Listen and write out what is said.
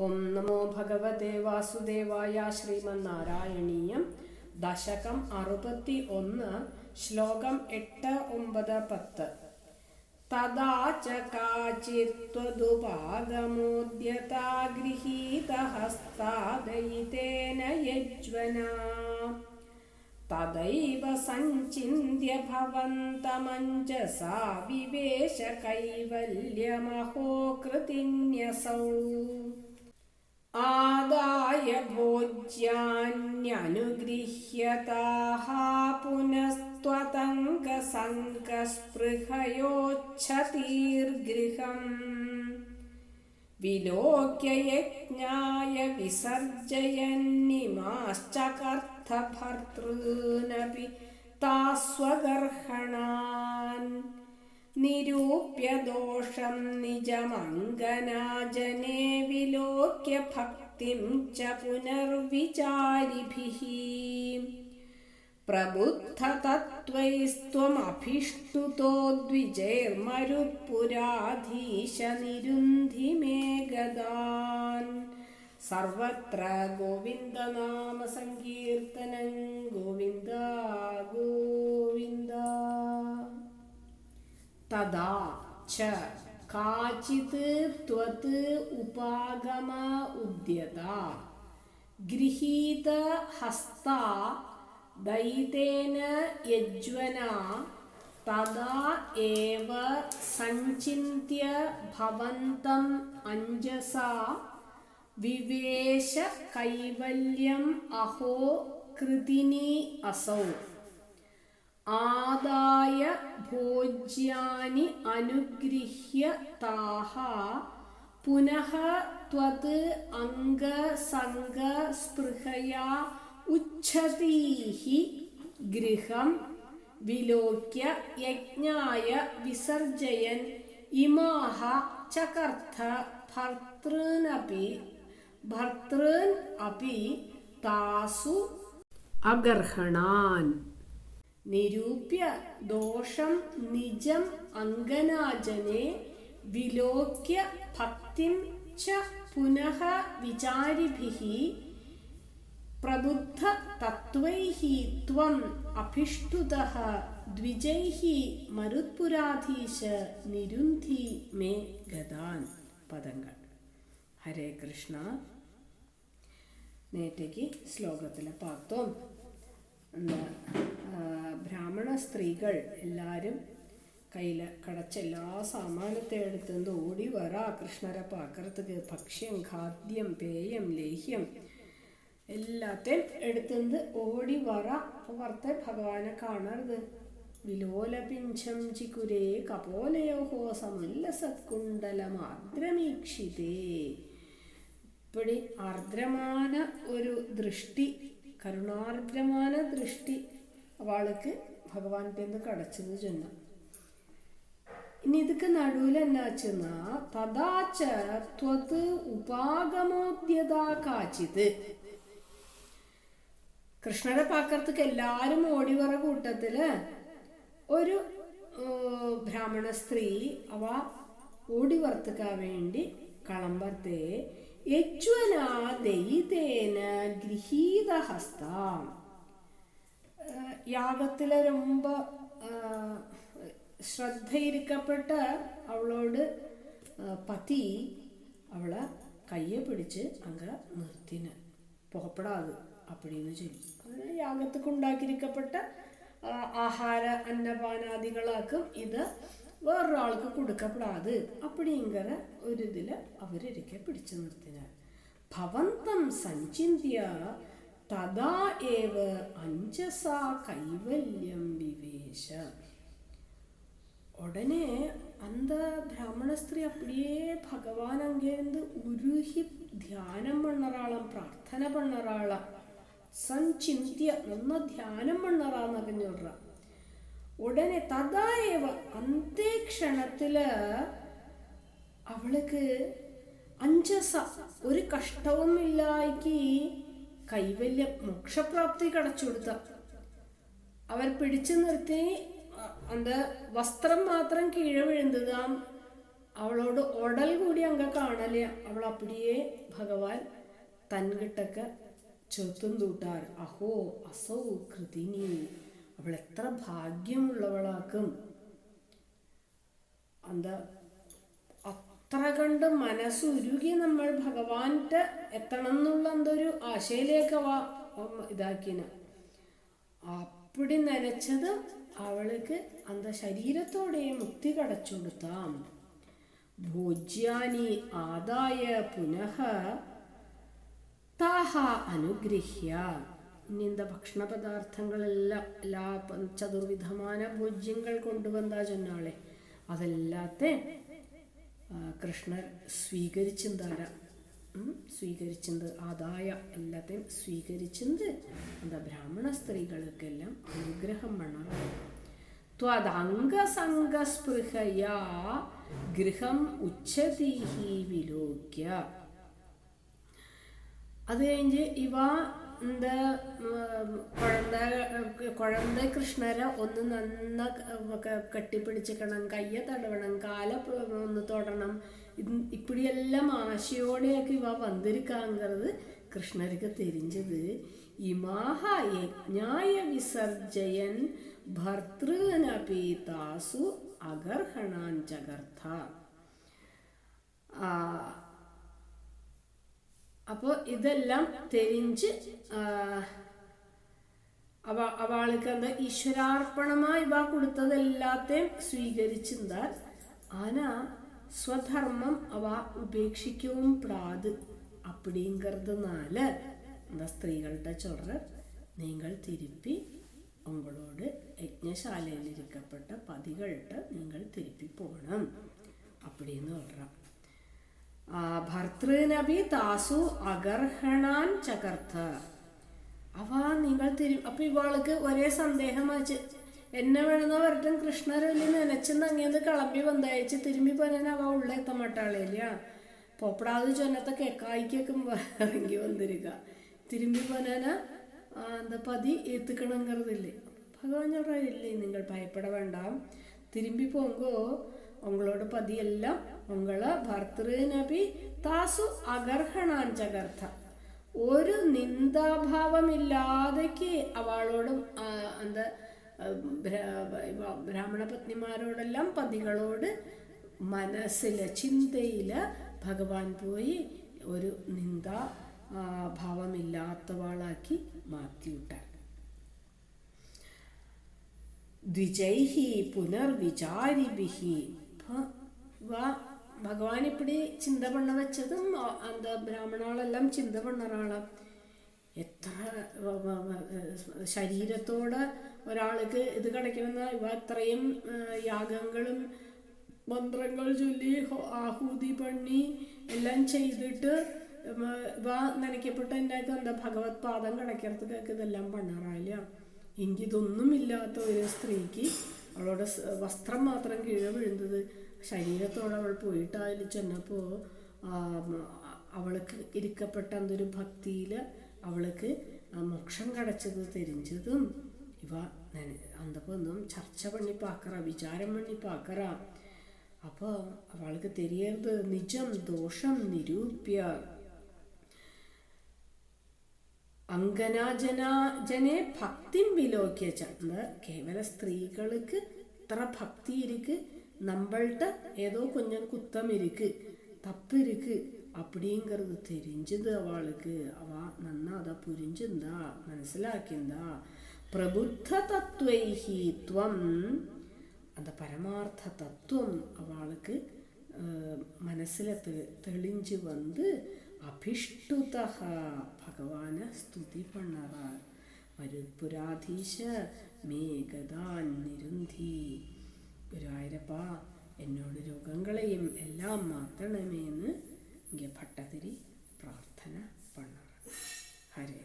ഓം നമോ ഭഗവതേ വാസുദേവായ ശ്രീമന്നാരായണീയം. ദശകം അറുപത്തി ഒന്ന് ശ്ലോകം എട്ട് ഒമ്പത് പത്ത്. തഥാ ച യജ്വനാ. തദൈവ സഞ്ചിന്യ ഭവന്തമഞ്ജസാ വിവേശ കൈവല്യമഹോ കൃതിന്യസൗ. आदाय भोज्यान्यनुगृह्यताः पुनस्त्वतङ्गसङ्गस्पृहयोच्छतीर्गृहम् विलोक्य यज्ञाय विसर्जयन्निमाश्चकर्थभर्तॄनपि तास्वगर्हणा നിരൂപ്യ ദോഷം നിജമംഗനാജനെ വിലോക്യ ഭക്തിം ച പുനർവിചാരിഭിः. പ്രബുദ്ധതത്വൈസ്ത്വമഭിഷ്ടുതോ ദ്വിജൈർമരുത്പുരാധീശനിരുന്ധി മേ ഗതാൻ സർവത്ര ഗോവിന്ദനാമസങ്കീർത്തനം ഗോവിന്ദ ഗോവിന്ദ. തഥാ ച. കാചിത് ത്വത് ഉപാഗമ ഉദ്യത ഗൃഹീത ഹസ്ത ദയിതേന യജ്വന തഥാ ഏവ സഞ്ചിന്യ ഭവന്തം അഞ്ജസാ. വിവേശ കൈവല്യം അഹോ കൃതിനി അസൗ. ആദായ ഭോജ്യാനി അനുഗൃഹ്യ താഹ പുനഃ ത്വത് അംഗസംഗ സ്പൃഹയാ ഉച്ഛതീഹ ഗൃഹം വിലോക്യ യജ്ഞായ വിസർജയൻ ഇമാഹ ചകർത്ത ഭർത്തൃനപി ഭർത്തൃൻ അപി താസു അഗർഹണാൻ. अगर्हणान् निरूप्य दोषं निजम् अङ्गनाजने विलोक्य भक्तिं च पुनः विचारिभिः प्रबुद्धतत्त्वैः त्वम् अभिष्टुतः द्विजैः मरुत्पुराधीश निरुन्धि मे ഗതാൻ പദങ്ങൾ ഹരേ കൃഷ്ണ നേറ്റയ്ക്ക് ശ്ലോകത്തിലെ പാത്തോം എന്താ ബ്രാഹ്മണ സ്ത്രീകൾ എല്ലാവരും കയ്യിൽ കടച്ച എല്ലാ സാമാനത്തെ എടുത്തുകൊണ്ട് ഓടി വറ കൃഷ്ണരെ പാക്കറത്തുക്ക് ഭക്ഷ്യം ഖാദ്യം പേയം ലേഹ്യം എല്ലാത്തെയും എടുത്തുകൊണ്ട് ഓടി വറ വറുത്ത ഭഗവാനെ കാണരുത്. വിലോലപിഞ്ചം ചിക്കുരേ കപോലയോഹോ സമുല്ലസത്കുണ്ടലമാർദ്രമീക്ഷിതേ ഇപ്പടി ആർദ്രமான ഒരു ദൃഷ്ടി കരുണാർദ്രமான ദൃഷ്ടി അവൾക്ക് ഭഗവാന്റെ കടച്ചത് ചെന്ന. ഇനി ഇതൊക്കെ നടുവിൽ എന്നാച്ചെന്നാ തഥാച്ച ത്വത് ഉപാഗമോദ്യതാ കാച്ചിത്. കൃഷ്ണരെ പാക്കർത്തക്ക് എല്ലാരും ഓടിവറ കൂട്ടത്തിൽ ഒരു ബ്രാഹ്മണ സ്ത്രീ അവ ഓടിവർത്തുക്കാൻ വേണ്ടി കളമ്പത്തെ യജ്വനാ ദയിതേന ഗൃഹീതഹസ്ത യാഗത്തിലെ ரொம்ப ശ്രദ്ധയിരിക്കപ്പെട്ട അവളോട് പതി അവളെ കയ്യെ പിടിച്ച് അങ്ങ നിർത്തിന് പുറപ്പെടാതെ அப்படின்னு சொல்லி അങ്ങനെ യാഗത്തുക്ക് ഉണ്ടാക്കിയിരിക്കപ്പെട്ട ആഹാര അന്നപാനാദികളാക്കും ഇത് വേറൊരാൾക്ക് കൊടുക്കപ്പെടാതെ അപ്പടിങ്കര ഒരു ഇതിൽ അവരൊരിക്കെ പിടിച്ചു നിർത്തിനാർ ഭവന്തം സഞ്ചിന്യ തഥാ ഏവ അഞ്ചസ കൈവല്യം വിവേശ உடனே அந்த பிராமண ஸ்திரீ அப்படியே பகவான் அங்கேருந்து உருகி தியானம் பண்ணறாளாம் பிரார்த்தனை பண்ணறாளாம் സഞ്ചിന്ത്യ നന്ന ധ്യാനം പണ്ണറാന്ന് പറഞ്ഞോട്ര ഉടനെ തഥായവ അന്തേക്ഷണത്തില് അവൾക്ക് അഞ്ചസ ഒരു കഷ്ടവും ഇല്ലായ്ക്ക് കൈവല്യ മോക്ഷപ്രാപ്തി കടച്ചുകൊടുത്ത അവർ പിടിച്ചു നിർത്തി அந்த வஸ்திரம் மாத்திரம் கீழே விழுந்துதாம் அவளோட உடல் கூடி அங்க காணலையா அவள் அப்படியே ഭഗവാൻ തൻകിട്ടൊക്കെ ചെറുത്തും തൂട്ടാർ അഹോ അസൗ കൃതിനി അവൾ എത്ര ഭാഗ്യമുള്ളവളാക്കും. എന്താ അത്ര കണ്ട് മനസ്സുരുകി നമ്മൾ ഭഗവാന്റെ എത്തണം എന്നുള്ള എന്തൊരു ആശയിലേക്ക് അവ ഇതാക്കിന. അപ്പടി നനച്ചത് അവൾക്ക് അന്ത ശരീരത്തോടെ മുക്തി കടച്ചുകൊടുത്താം ഭോജ്യാനി ആദായ പുനഃ താഹ അനുഗ്രഹ്യ നിന്ദ ഭക്ഷണ പദാർത്ഥങ്ങളെല്ലാം എല്ലാ ചതുർവിധമാന ഭോജ്യങ്ങൾ കൊണ്ടുവന്ന ചെന്നാളെ. അതല്ലാത്ത കൃഷ്ണർ സ്വീകരിച്ചെന്താര. സ്വീകരിച്ചത് ആദായ എല്ലാത്തെയും സ്വീകരിച്ചത് എന്താ ബ്രാഹ്മണ സ്ത്രീകൾക്കെല്ലാം അനുഗ്രഹം വേണം. ത്വദംഗസംഗസ്പൃഹയാ ഗൃഹം ഉച്ചതീഹി വിലോക്യ. അത് കഴിഞ്ഞ് ഇവ കുഴന്ത குழந்தை ഒന്ന് നന്ന കെട്ടിപ്പിടിച്ചിക്കണം. കയ്യ തടവണം. കാല ഒന്ന് തൊടണം. இப்படியெல்லாம் ആശയോടെയൊക്കെ ഇവ വന്നിരിക്കാങ്കത് കൃഷ്ണർക്ക് തിരിഞ്ഞത്. ഇമാഹ യജ്ഞായ വിസർജയൻ ഭർതൃനപി താസു ആ അപ്പോൾ ഇതെല്ലാം തെരിഞ്ച് അവ അവൾക്ക് എന്താ ഈശ്വരാർപ്പണമായി ഇവ കൊടുത്തതെല്ലാത്തെയും സ്വീകരിച്ചിരുന്നാൽ ആന സ്വധർമ്മം അവ ഉപേക്ഷിക്കവും പ്രാത്. അപ്പിടിങ്കറതുനാല് എന്താ സ്ത്രീകളുടെ ചൊറർ നിങ്ങൾ തിരുപ്പി ഉങ്ങളോട് യജ്ഞശാലയിലിരിക്കപ്പെട്ട ഇരിക്കപ്പെട്ട നിങ്ങൾ തിരുപ്പി പോകണം അപ്പടിയെന്ന് പറയാം ഭർത്തൃനപി താസു അഗർഹണാൻ ചകർത്ത. അവ നിങ്ങൾ തിരി അപ്പൊ ഇവാൾക്ക് ഒരേ സന്ദേഹം വച്ച് എന്നെ വേണമെന്ന വരട്ടൻ കൃഷ്ണരല്ലി നനച്ചെന്ന് അങ്ങേന്ന് കളമ്പി വന്നയച്ച് തിരുമ്പി പോരാൻ അവ ഉള്ള എത്ത മാട്ടാളില്ല പൊപ്പടാതെ ചൊന്നത്തെ കെക്കായിക്കും ഇറങ്ങി വന്നിരിക്ക തിരുമ്പി പോനാന എന്താ പതി എത്തിക്കണം കരുതില്ലേ? ഭഗവാൻ ചൊല്ലേ നിങ്ങൾ ഭയപ്പെട വേണ്ട. തിരുമ്പി പോകുമ്പോൾ പോകുമ്പോ ഉങ്ങളോട് പതിയെല്ലാം ഉങ്ങളെ ഭർത്തൃനപി താസു അഗർഹണാൻ ചകർത്ത. ഒരു നിന്ദാഭാവമില്ലാതെക്ക് അവളോടും എന്താ ബ്രാഹ്മണ പത്നിമാരോടെല്ലാം പതികളോട് മനസ്സിൽ ചിന്തയിൽ ഭഗവാൻ പോയി ഒരു നിന്ദാ ഭാവമില്ലാത്തവാളാക്കി മാറ്റിവിട്ടാർ ദ്വിജൈഹി പുനർവിചാരിഭിഹി ഭ- വ- ഭഗവാൻ ഇപ്പിടി ചിന്ത പണ്ണ വെച്ചതും എന്താ ബ്രാഹ്മണാളെല്ലാം ചിന്ത പണ്ണറാളാം എത്ര ശരീരത്തോട് ഒരാൾക്ക് ഇത് കിടക്കുമെന്ന ഇവ അത്രയും യാഗങ്ങളും മന്ത്രങ്ങൾ ചൊല്ലി ആഹൂതി പണി എല്ലാം ചെയ്തിട്ട് ഇവ നനയ്ക്കപ്പെട്ട എന്റെ എന്താ ഭഗവത് പാദം കിടക്കറത്തേക്ക് ഇതെല്ലാം പണ്ണാറായില്ല എങ്കിൽ ഇല്ലാത്ത ഒരു സ്ത്രീക്ക് അവളോട് വസ്ത്രം മാത്രം കീഴെ വീഴുന്നത്. ശരീരത്തോടെ അവൾ പോയിട്ടായി ചെന്നപ്പോൾ അവൾക്ക് ഇരിക്കപ്പെട്ട എന്തൊരു ഭക്തിയിൽ അവൾക്ക് മോക്ഷം കടച്ചത് തെരിഞ്ഞതും ഇവ അന്തപ്പൊന്നും ചർച്ച പണി പാക്കറ വിചാരം പണി പാക്കറ. അപ്പോൾ അവൾക്ക് തെരിയരുത്. നിജം ദോഷം നിരൂപ്യ. അങ്കനാജന ജനെ ഭക്തി വിലോക്കിയ നമ്മൾ കേവല സ്ത്രീകൾക്ക് ഇത്ര ഭക്തി ഇരിക്ക്. നമ്മളുടെ ഏതോ കുഞ്ഞൻ കുത്തം ഇരിക്ക്. തപ്പ് ഇരിക്ക് അപ്പടിങ്കറത് അവൾക്ക്. അവ നന്നാ അതാ പുരിഞ്ചെന്താ മനസ്സിലാക്കിന്താ. പ്രബുദ്ധ തത്വൈഹീത്വം അത പരമാർത്ഥ തത്വം അവൾക്ക് മനസ്സിലെ തെളിഞ്ച് വന്ന് അഭിഷ്ടുത ഭഗവാന് സ്തുതി പണ്ണറാർ വരുപുരാധീശ മേ നിരുന്ധി. ഗുരുവായൂരപ്പ എന്നോട് രോഗങ്ങളെയും എല്ലാം മാറ്റണമേന്ന് ഇങ്ങനെ ഭട്ടതിരി പ്രാർത്ഥന പണ്ണറ ഹരേ